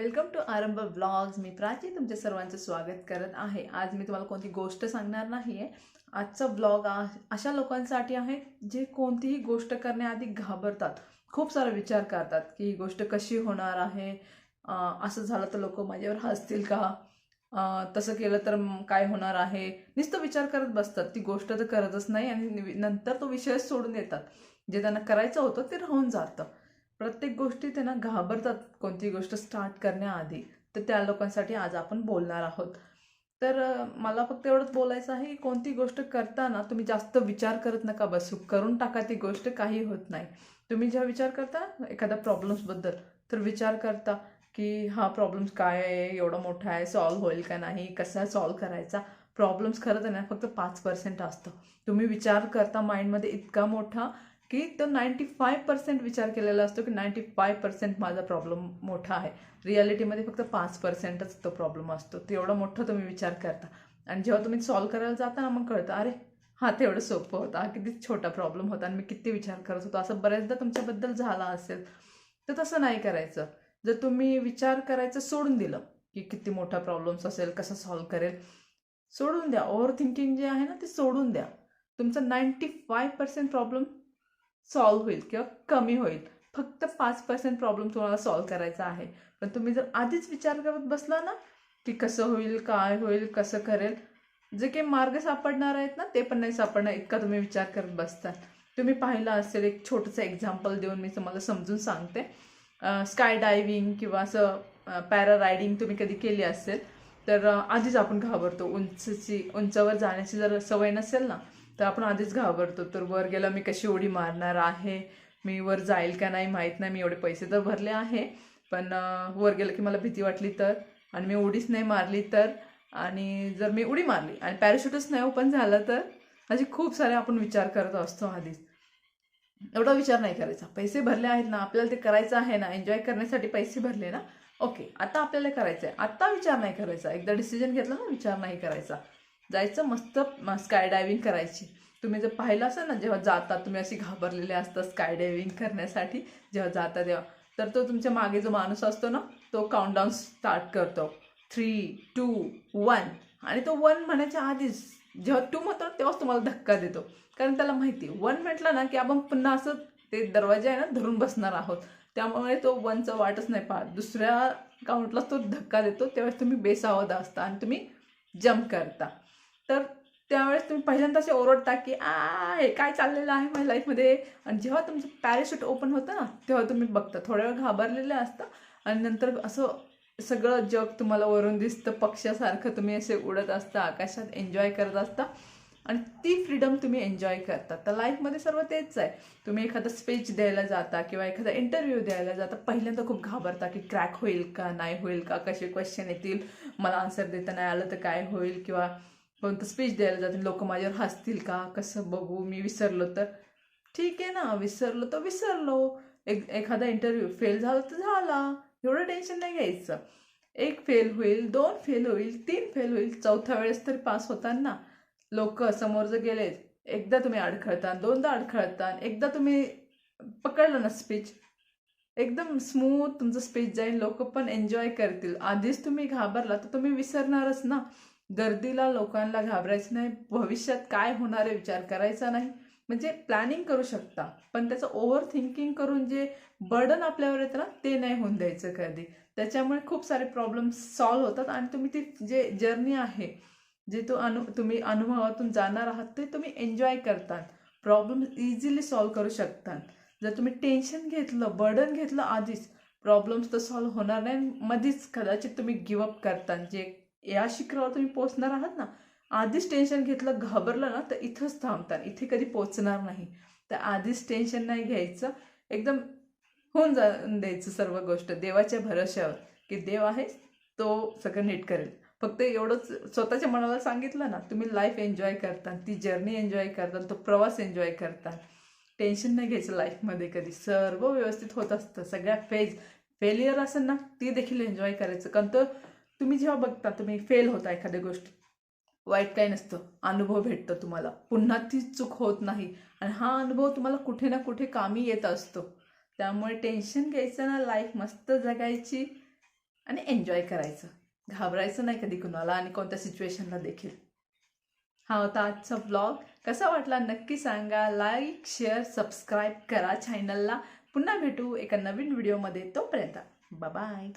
Welcome to Aarambh blogs. मी प्राची तुमच्या सर्वांचं स्वागत करत आहे. आज मी तुम्हाला कोणती गोष्ट सांगणार नाही आहे आजचा ब्लॉग अशा लोकांसाठी आहे जे कोणतीही गोष्ट करण्याआधी घाबरतात. खूप सारा विचार करतात की ही गोष्ट कशी होणार आहे? असं झालं तर लोक माझ्यावर हसतील का? तसं केलं तर काय होणार आहे? नुसतं विचार करत बसतात. ती गोष्ट तर करतच नाही आणि नंतर तो विषयच सोडून देतात. जे त्यांना करायचं होतं ते राहून जातं. प्रत्येक गोष्टी त्यांना घाबरतात कोणती गोष्ट स्टार्ट करण्याआधी. तर त्या लोकांसाठी आज आपण बोलणार आहोत. तर मला फक्त एवढंच बोलायचं आहे की कोणती गोष्ट करताना तुम्ही जास्त विचार करत नका बसू. करून टाका ती गोष्ट काही होत नाही. तुम्ही जेव्हा विचार करता एखाद्या प्रॉब्लेम्सबद्दल तर विचार करता की हा प्रॉब्लेम्स काय आहे एवढा मोठा आहे सॉल्व्ह होईल का नाही कसा सॉल्व्ह करायचा? प्रॉब्लेम्स खरं तर ना फक्त पाच पर्सेंट असतं. तुम्ही विचार करता माइंडमध्ये इतका मोठा की तो नाईंटी फाय पर्सेंट विचार केलेला असतो की नाईंटी फाय पर्सेंट माझा प्रॉब्लेम मोठा आहे. रियालिटीमध्ये फक्त पाच पर्सेंटच तो प्रॉब्लेम असतो. तेवढा मोठा तुम्ही विचार करता. आणि जेव्हा तुम्ही सॉल्व्ह करायला जाता ना मग कळतं अरे हा तेवढं सोपं होतं. हा किती छोटा प्रॉब्लेम होता आणि मी किती विचार करत होतो. असं बऱ्याचदा तुमच्याबद्दल झाला असेल तर तसं नाही करायचं. जर तुम्ही विचार करायचं सोडून दिलं की किती मोठा प्रॉब्लेम्स असेल कसं सॉल्व्ह करेल सोडून द्या. ओव्हर थिंकिंग जे आहे ना ते सोडून द्या. तुमचा ninety five percent problem solve होईल किंवा कमी होईल. फक्त पाच पर्सेंट प्रॉब्लेम तुम्हाला सॉल्व्ह करायचा आहे. पण तुम्ही जर आधीच विचार करत बसला ना की कसं होईल काय होईल कसं करेल जे काही मार्ग सापडणार आहेत ना ते पण नाही सापडणार इतका तुम्ही विचार करत बसतात तुम्ही पाहिलं असेल एक छोटंसं एक्झाम्पल देऊन मी तुम्हाला समजून सांगते. स्काय डायविंग किंवा असं पॅरा रायडिंग तुम्ही कधी केली असेल तर आधीच आपण घाबरतो. उंचची उंचावर जाण्याची जर सवय नसेल ना तर आपण आधीच घाबरतो. तर वर गेला मी कशी उडी मारणार आहे? मी वर जाईल का नाही माहीत नाही. मी एवढे पैसे तर भरले आहे. पण वर गेलं की मला भीती वाटली तर. आणि मी उडीच नाही मारली तर. आणि जर मी उडी मारली आणि पॅराशूटच नाही ओपन झालं तर असे खूप सारे आपण विचार करत असतो आधीच. एवढा विचार नाही करायचा. पैसे भरले आहेत ना आपल्याला ते करायचं आहे ना एन्जॉय करण्यासाठी पैसे भरले ना. ओके आता आपल्याला करायचं आहे आता विचार नाही करायचा. एकदा डिसिजन घेतला ना विचार नाही करायचा. जायचं मस्त स्काय डायविंग करायची. तुम्ही जर पाहिलं असेल ना जेव्हा जाता तुम्ही अशी घाबरलेले असता स्काय डायविंग करण्यासाठी जेव्हा जाता तेव्हा तर तो तुमच्या मागे जो माणूस असतो ना तो काउंटडाऊन स्टार्ट करतो. थ्री टू वन आणि तो वन म्हणायच्या आधीच जेव्हा टू म्हणतो ना, तेव्हाच तुम्हाला धक्का देतो. कारण त्याला माहिती वन म्हटलं ना की आपण पुन्हा असं ते दरवाजे आहे ना धरून बसणार आहोत. त्यामुळे तो वनचं वाटच नाही पाहत. दुसऱ्या काउंटला तो धक्का देतो तेव्हा तुम्ही बेसावध असता आणि तुम्ही जम्प करता. तर त्यावेळेस तुम्ही पहिल्यांदा असे ओरडता की आ हे काय चाललेलं आहे माझ्या लाईफमध्ये आणि जेव्हा तुमचं पॅराशूट ओपन होतं ना तेव्हा तुम्ही बघता. थोड्या वेळ घाबरलेलं असतं आणि नंतर असं सगळं जग तुम्हाला वरून दिसतं. पक्ष्यासारखं तुम्ही असे उडत असता आकाशात एन्जॉय करत असता आणि ती फ्रीडम तुम्ही एन्जॉय करता. तर लाईफमध्ये सर्व तेच आहे. तुम्ही एखादा स्पीच द्यायला जाता किंवा एखादा इंटरव्ह्यू द्यायला जाता पहिल्यांदा खूप घाबरता की क्रॅक होईल का नाही होईल का कसे क्वेश्चन येतील मला आन्सर देता नाही आलं तर काय होईल किंवा कोणतं स्पीच द्यायला जाते लोक माझ्यावर हसतील का? कसं बघू? मी विसरलो तर. ठीक आहे ना विसरलो तर विसरलो. एक एखादा इंटरव्ह्यू फेल झाला तर झाला. एवढं टेन्शन नाही घ्यायचं. एक फेल होईल दोन फेल होईल तीन फेल होईल चौथ्या वेळेस तरी पास होताना लोक समोर जर गेले एकदा तुम्ही अडखळता दोनदा अडखळता एकदा तुम्ही पकडलं ना स्पीच एकदम स्मूथ तुमचं स्पीच जाईल. लोक पण एन्जॉय करतील. आधीच तुम्ही घाबरला तर तुम्ही विसरणारच ना. गर्दीला लोकांना घाबरायचं नाही. भविष्यात काय होणार आहे विचार करायचा नाही. म्हणजे प्लॅनिंग करू शकता. पण त्याचं ओव्हर थिंकिंग करून जे बर्डन आपल्यावर येतं ना ते नाही होऊन द्यायचं कधी. त्याच्यामुळे खूप सारे प्रॉब्लेम्स सॉल्व्ह होतात. आणि तुम्ही ती जे जर्नी आहे जे तो अनु तुम्ही अनुभवातून जाणार आहात ते तुम्ही एन्जॉय करतात. प्रॉब्लेम इझिली सॉल्व्ह करू शकतात. जर तुम्ही टेन्शन घेतलं बर्डन घेतलं आधीच प्रॉब्लेम्स तर सॉल्व्ह होणार नाही. मध्येच कदाचित तुम्ही गिवअप करतात. जे या शिखरावर तुम्ही पोचणार आहात ना आधीच टेन्शन घेतलं घाबरलं ना तर इथंच थांबतात इथे कधी पोचणार नाही. तर आधीच टेन्शन नाही घ्यायचं एकदम होऊन जा द्यायचं सर्व गोष्ट देवाच्या भरोश्यावर की देव आहे तो सगळं नीट करेल. फक्त एवढंच स्वतःच्या मनाला सांगितलं ना तुम्ही लाईफ एन्जॉय करता ती जर्नी एन्जॉय करता तो प्रवास एन्जॉय करता टेन्शन नाही घ्यायचं लाईफमध्ये कधी सर्व व्यवस्थित होत असतं सगळ्या फेज फेलियर असेल ना ती देखील एन्जॉय करायचं. कारण तो तुम्ही जेव्हा बघता तुम्ही फेल होता एखाद्या गोष्टी. वाईट काय नसतं. अनुभव भेटतो तुम्हाला. पुन्हा ती चूक होत नाही. आणि हा अनुभव तुम्हाला कुठे ना कुठे कामी येत असतो. त्यामुळे टेन्शन घ्यायचं ना लाईफ मस्त जगायची आणि एन्जॉय करायचं. घाबरायचं नाही कधी कुणाला आणि कोणत्या सिच्युएशनला देखील. हा होता आजचा ब्लॉग कसा वाटला नक्की सांगा. लाईक शेअर सबस्क्राईब करा चॅनलला पुन्हा भेटू एका नवीन व्हिडिओमध्ये तोपर्यंत बाय